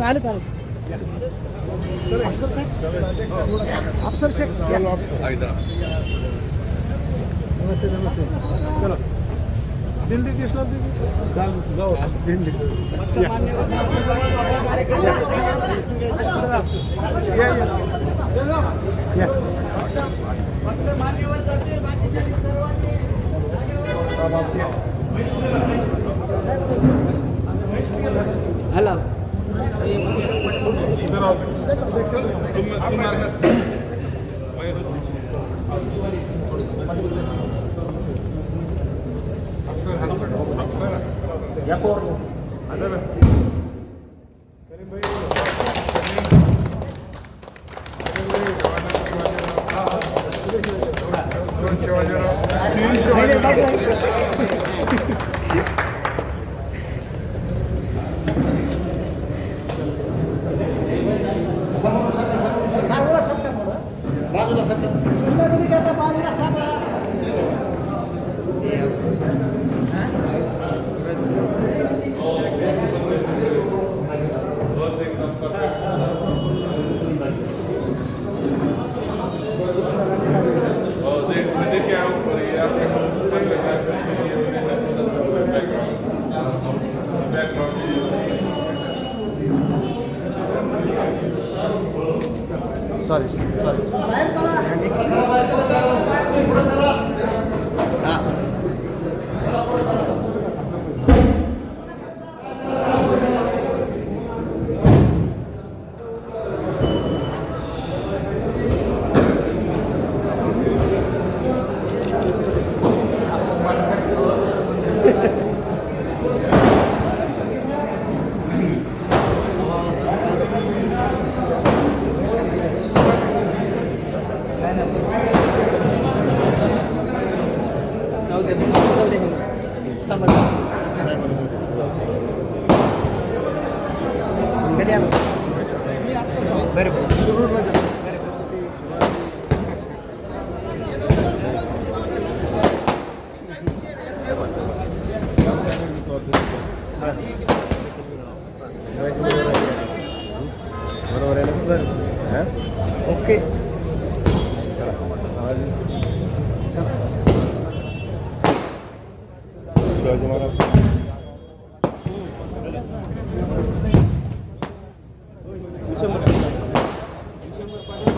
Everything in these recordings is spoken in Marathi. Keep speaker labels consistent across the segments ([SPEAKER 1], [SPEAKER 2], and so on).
[SPEAKER 1] आले चालेल अफसर शेख नमस्ते नमस्ते चलो दिल्ली दिसला जाऊ जाऊ या या या हॅलो सॉरी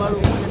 [SPEAKER 2] हॅलो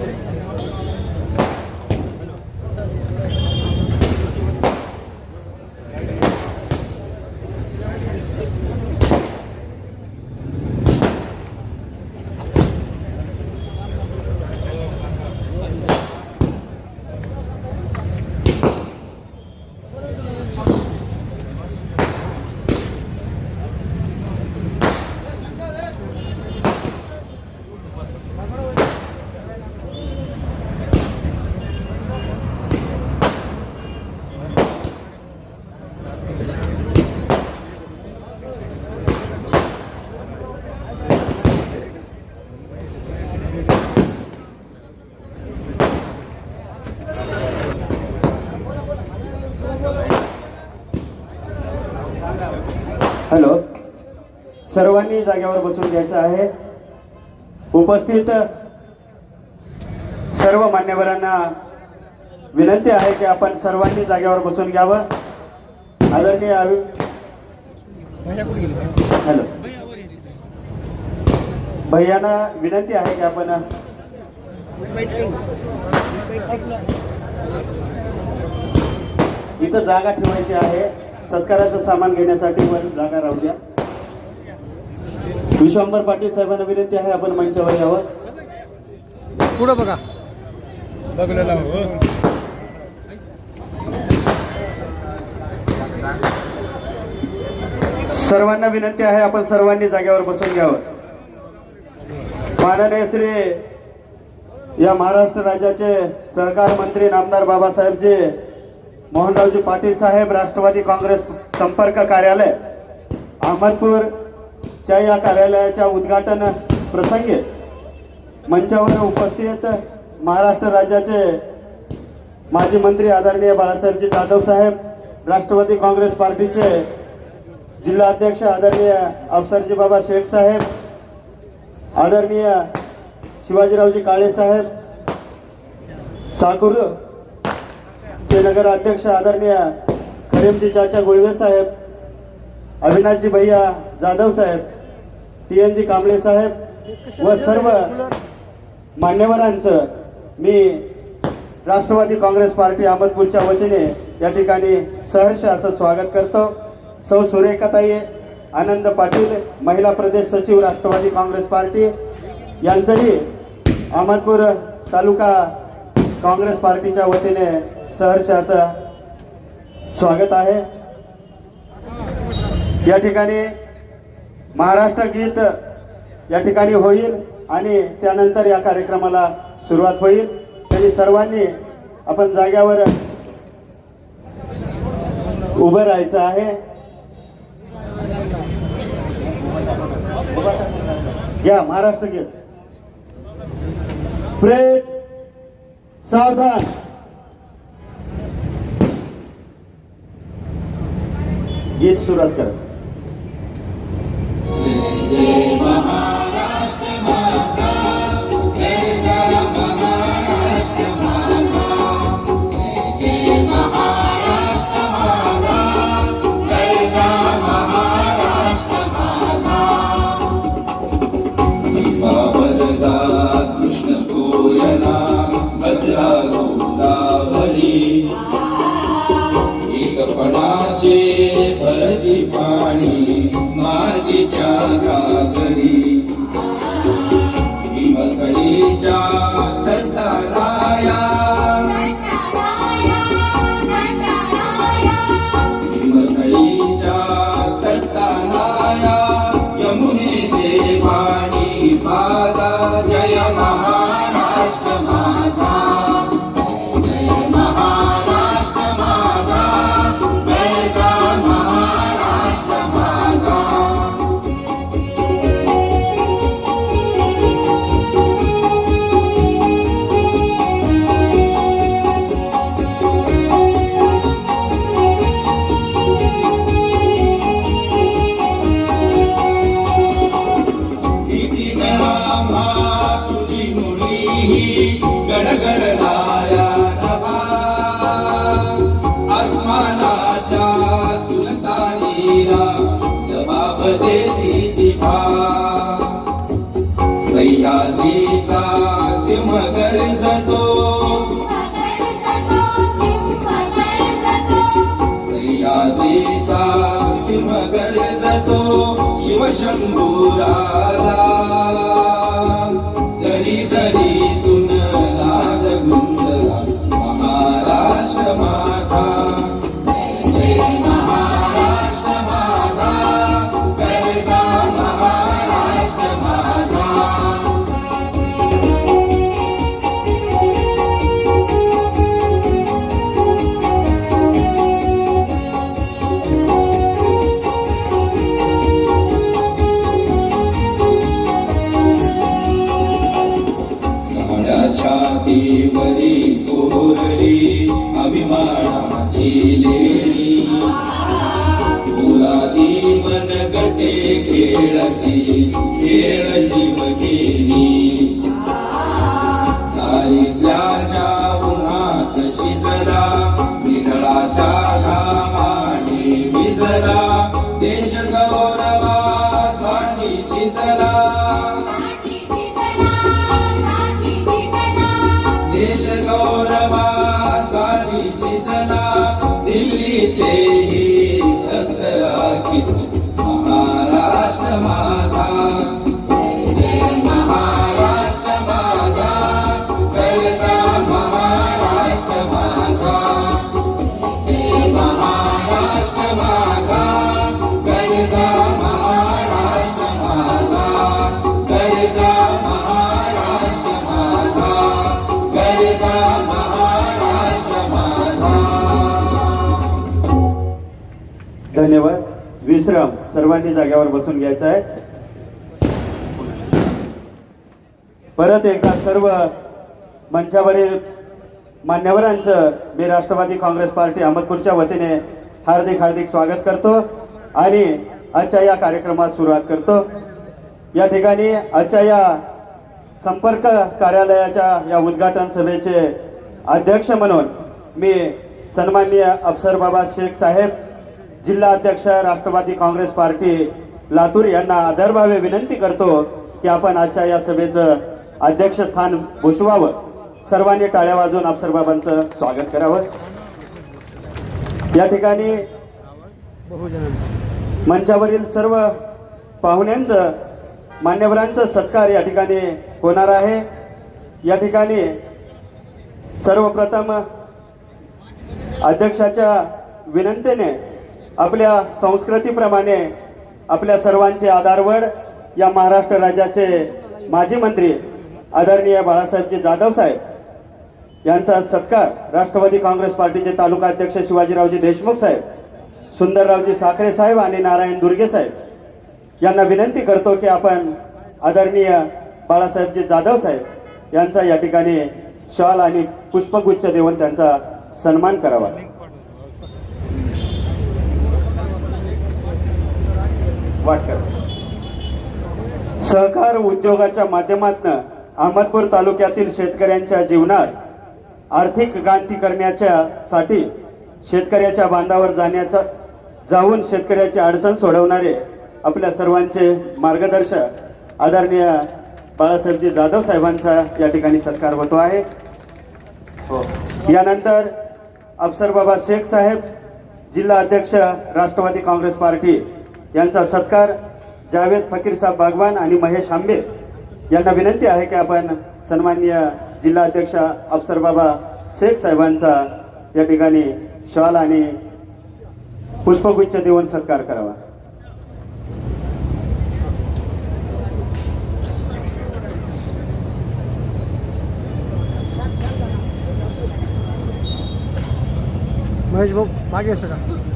[SPEAKER 2] सर्वांनी जागेवर बसून घ्यायचं आहे. उपस्थित सर्व मान्यवरांना विनंती आहे की आपण सर्वांनी जागेवर बसून घ्यावं. आदरणीय हॅलो. भैयांना विनंती आहे की आपण इथं जागा ठेवायची आहे. सत्काराचं सामान घेण्यासाठी वर जागा राहू द्या. विश्वंभर पाटील साहेबांना विनंती आहे आपण मंचावर यावं.
[SPEAKER 1] पुढं बघा.
[SPEAKER 3] बघलेला हो.
[SPEAKER 2] सर्वांना विनंती आहे आपण सर्वांनी जागेवर बसून घ्यावं. माननीय श्री या महाराष्ट्र राज्याचे सहकार मंत्री नामदार बाबासाहेबजी मोहनरावजी पाटील साहेब राष्ट्रवादी काँग्रेस संपर्क कार्यालय च्या या कार्यालयाच्या उद्घाटन प्रसंगी मंचावर उपस्थित महाराष्ट्र राज्याचे माजी मंत्री आदरणीय बाळासाहेबजी जाधव साहेब राष्ट्रवादी काँग्रेस पार्टीचे जिल्हा अध्यक्ष आदरणीय अफसरजी बाबा शेख साहेब आदरणीय शिवाजीरावजी काळे साहेब चाकूर चे नगर अध्यक्ष आदरणीय करीमजी चाचा गुळवे साहेब अविनाशजी भैया जाधव साहेब टी एन जी कांबळे साहेब व सर्व मान्यवरांचं मी राष्ट्रवादी काँग्रेस पार्टी अहमदपूरच्या वतीने या ठिकाणी सहर्ष असं स्वागत करतो. सौ सुरेखाताई आनंद पाटील महिला प्रदेश सचिव राष्ट्रवादी काँग्रेस पार्टी यांचंही अहमदपूर तालुका काँग्रेस पार्टीच्या वतीने सहर्ष असं स्वागत आहे. या ठिकाणी महाराष्ट्र गीत या ठिकाणी होईल आणि त्यानंतर या कार्यक्रमाला सुरुवात होईल. तरी सर्वांनी आपण जाग्यावर उभं राहायचं आहे. या महाराष्ट्र गीत. प्रेत सावधान. गीत सुरुवात करा.
[SPEAKER 4] शिवशंभुराला अभिमानाची लेणी पुरादी मनगटे खेळती खेळ जीवघेणी दारिद्र्याच्या
[SPEAKER 2] सर्वांनी जागेवर बसून घ्यायचं आहे. परत एकदा सर्व मंचावरील मान्यवरांचं मी राष्ट्रवादी काँग्रेस पार्टी अहमदपूरच्या वतीने हार्दिक हार्दिक स्वागत करतो आणि आजच्या या कार्यक्रमात सुरुवात करतो. या ठिकाणी आजच्या या संपर्क कार्यालयाच्या या उद्घाटन सभेचे अध्यक्ष म्हणून मी सन्माननीय अफसर बाबा शेख साहेब जिल्हा अध्यक्ष राष्ट्रवादी काँग्रेस पार्टी लातूर यांना आदरभावे विनंती करतो की आपण आजच्या या सभेचं अध्यक्षस्थान भूषवावं. सर्वांनी टाळ्या वाजून अफसर बाबांचं स्वागत करावं. या ठिकाणी मंचावरील सर्व पाहुण्यांचं मान्यवरांचं सत्कार या ठिकाणी होणार आहे. या ठिकाणी सर्वप्रथम अध्यक्षाच्या विनंतीने आपल्या संस्कृतीप्रमाणे आपल्या सर्वांचे आधारवड या महाराष्ट्र राज्याचे माजी मंत्री आदरणीय बाळासाहेबजी जाधव साहेब यांचा सत्कार राष्ट्रवादी काँग्रेस पार्टीचे तालुका अध्यक्ष शिवाजीरावजी देशमुख साहेब सुंदररावजी साखरे साहेब आणि नारायण दुर्गे साहेब यांना विनंती करतो की आपण आदरणीय बाळासाहेबजी जाधव साहेब यांचा या ठिकाणी शॉल आणि पुष्पगुच्छ देऊन त्यांचा सन्मान करावा. वाटकर सहकार उद्योगाच्या माध्यमातून अहमदपूर तालुक्यातील शेतकऱ्यांच्या जीवनात आर्थिक क्रांती करण्याच्या साठी शेतकऱ्याच्या बांधावर जाण्याचा जाऊन शेतकऱ्याची अडचण सोडवणारे आपल्या सर्वांचे मार्गदर्शक आदरणीय बाळासाहेबजी जाधव साहेबांचा या ठिकाणी सत्कार होतो आहे. हो. यानंतर अफसर बाबा शेख साहेब जिल्हा अध्यक्ष राष्ट्रवादी काँग्रेस पार्टी यांचा सत्कार जावेद फकीर साहेब बागवान आणि महेश आंबे यांना विनंती आहे की आपण सन्माननीय जिल्हाध्यक्ष अफसर बाबा शेख साहेबांचा या ठिकाणी शॉल आणि पुष्पगुच्छ देऊन सत्कार करावा.
[SPEAKER 1] महेश भाऊ मागे सगळा.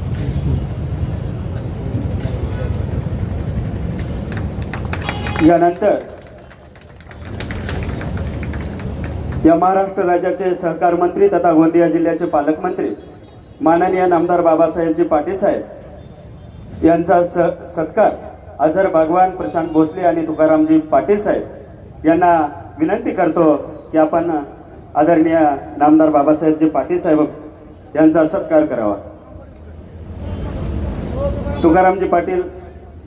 [SPEAKER 2] यानंतर या महाराष्ट्र राज्याचे सहकार मंत्री तथा गोंदिया जिल्ह्याचे पालकमंत्री माननीय नामदार बाबासाहेबजी पाटील साहेब यांचा स सत्कार अझर भगवान प्रशांत भोसले आणि तुकारामजी पाटील साहेब यांना विनंती करतो की आपण आदरणीय नामदार बाबासाहेबजी पाटील साहेब यांचा सत्कार करावा. तुकारामजी पाटील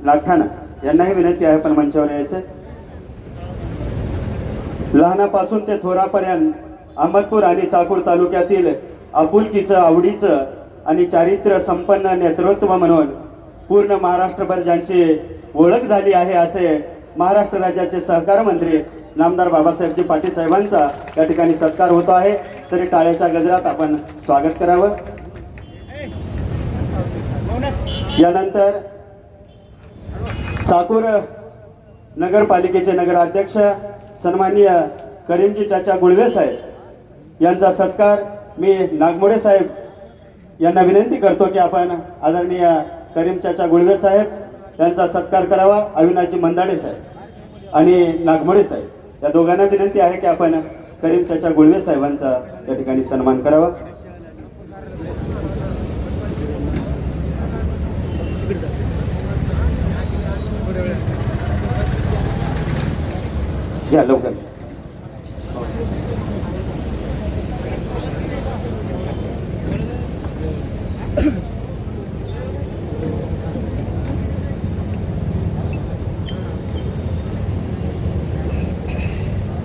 [SPEAKER 2] लाठाणा यांनाही विनंती आहे पण मंचावर यायचं लहानापासून ते थोरापर्यंत अहमदपूर आणि चाकूर तालुक्यातील आपुलकीचं आवडीचं आणि चारित्र्य संपन्न नेतृत्व म्हणून पूर्ण महाराष्ट्रभर ज्यांची ओळख झाली आहे असे महाराष्ट्र राज्याचे सहकार मंत्री नामदार बाबासाहेबजी पाटील साहेबांचा या ठिकाणी सत्कार होतो आहे. तरी टाळ्याच्या गजरात आपण स्वागत करावं. यानंतर चाकूर नगरपालिकेचे नगराध्यक्ष सन्माननीय करीमजी चाचा गुळवे साहेब यांचा सत्कार मी नागमोडे साहेब यांना विनंती करतो की आपण आदरणीय करीम चाचा गुळवे साहेब यांचा सत्कार करावा अविनाशजी मंदाडे साहेब आणि नागमोडे साहेब. या दोघांना विनंती आहे की आपण करीम चाचा गुळवे साहेबांचा या ठिकाणी सन्मान करावा. या लवकर.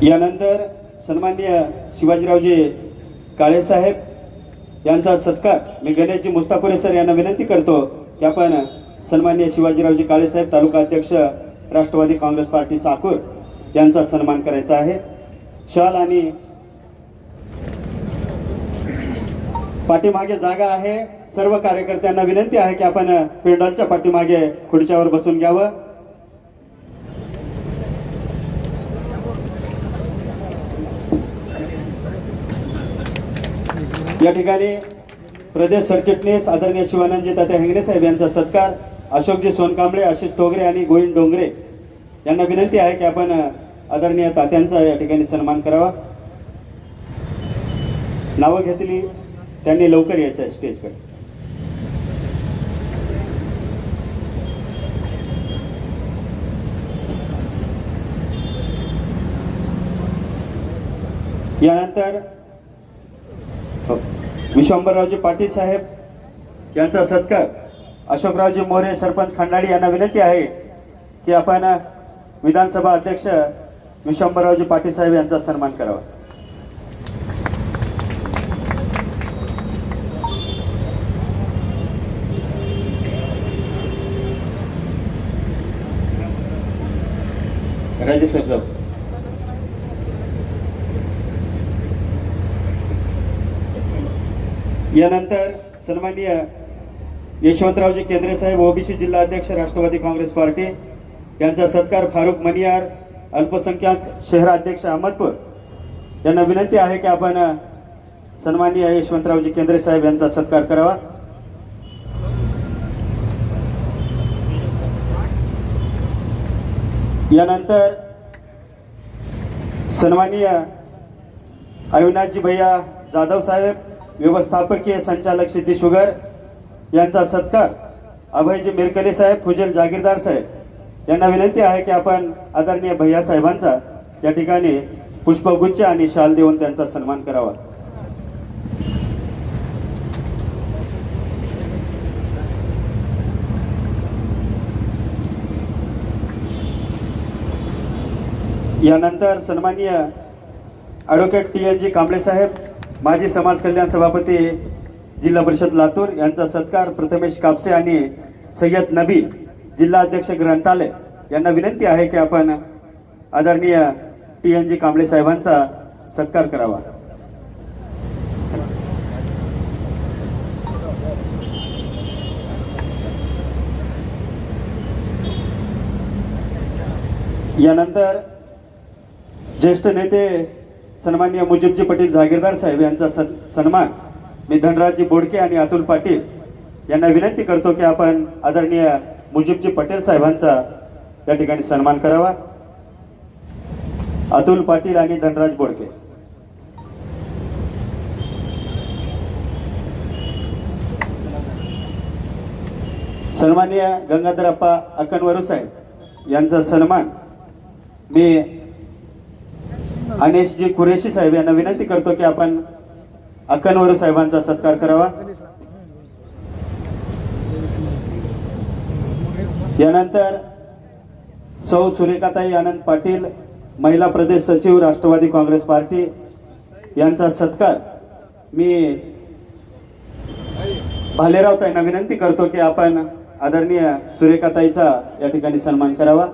[SPEAKER 2] यानंतर सन्माननीय शिवाजीरावजी काळेसाहेब यांचा सत्कार मी गणेशजी मुस्तापुरे सर यांना विनंती करतो की आपण सन्माननीय शिवाजीरावजी काळेसाहेब तालुका अध्यक्ष राष्ट्रवादी काँग्रेस पार्टी चाकूर यांचा सन्मान करायचा आहे. शाल आणि पाठीमागे जागा आहे. सर्व कार्यकर्त्यांना विनंती आहे की आपण पेंडॉलच्या पाठीमागे खुर्च्यावर बसून घ्यावं. या ठिकाणी प्रदेश सरचिटणीस आदरणीय शिवानंदजी तात्या हेंगणे साहेब यांचा सत्कार अशोकजी सोनकांबळे आशिष तोगरे आणि गोविंद डोंगरे यांना विनंती आहे की आपण आदरणीय तात्यांचा या ठिकाणी सन्मान करावा. नावं घेतली त्यांनी लवकर यायचं आहे स्टेजकडे. यानंतर हो, विश्वंबररावजी पाटील साहेब यांचा सत्कार. अशोकरावजी मोरे सरपंच खंडाळी यांना विनंती आहे की आपण विधानसभा अध्यक्ष विश्वंभररावजी पाटील साहेब यांचा सन्मान करावा राजे साहेब जाऊ. यानंतर सन्माननीय यशवंतरावजी केंद्रे साहेब ओबीसी जिल्हा अध्यक्ष राष्ट्रवादी काँग्रेस पार्टी यांचा सत्कार फारुख मनियार अल्पसंख्याक शहराध्यक्ष अहमदपूर यांना विनंती आहे की आपण सन्माननीय यशवंतरावजी केंद्रे साहेब यांचा सत्कार करावा. यानंतर सन्माननीय अविनाशजी भैया जाधव साहेब व्यवस्थापकीय संचालक सिद्धी शुगर यांचा सत्कार अभयजी मिरकले साहेब फुजल जागीरदार साहेब यांना विनंती आहे की आपण आदरणीय भैया साहेबांचा या ठिकाणी पुष्पगुच्छ आणि शाल देऊन त्यांचा सन्मान करावा. यानंतर सन्माननीय advocate T N G Kamble साहेब माजी समाज कल्याण सभापती जिल्हा परिषद लातूर यांचा सत्कार प्रथमेश कापसे आणि सय्यद नबी जिल्हा अध्यक्ष ग्रंथालय यांना विनंती आहे की आपण आदरणीय टी एन जी कांबळे साहेबांचा सत्कार करावा. यानंतर ज्येष्ठ नेते सन्मान्य मुजीबजी पटेल जागीरदार साहेब यांचा सन्मान मी धनराजजी बोडके आणि अतुल पाटील यांना विनंती करतो की आपण आदरणीय मुजीबजी पटेल साहेबांचा त्या ठिकाणी सन्मान करावा. अतुल पाटील आणि धनराज बोडके. सन्माननीय गंगाधरप्पा अक्कनवरू साहेब यांचा सन्मान मी अनेशजी कुरेशी साहेब यांना विनंती करतो की आपण अक्कनवरू साहेबांचा सत्कार करावा. यानंतर सौ सुरेखाताई आनंद पाटील महिला प्रदेश सचिव राष्ट्रवादी काँग्रेस पार्टी यांचा सत्कार मी भालेराव ताईंना विनंती करतो की आपण आदरणीय सुरेखाताईचा या ठिकाणी सन्मान करावा.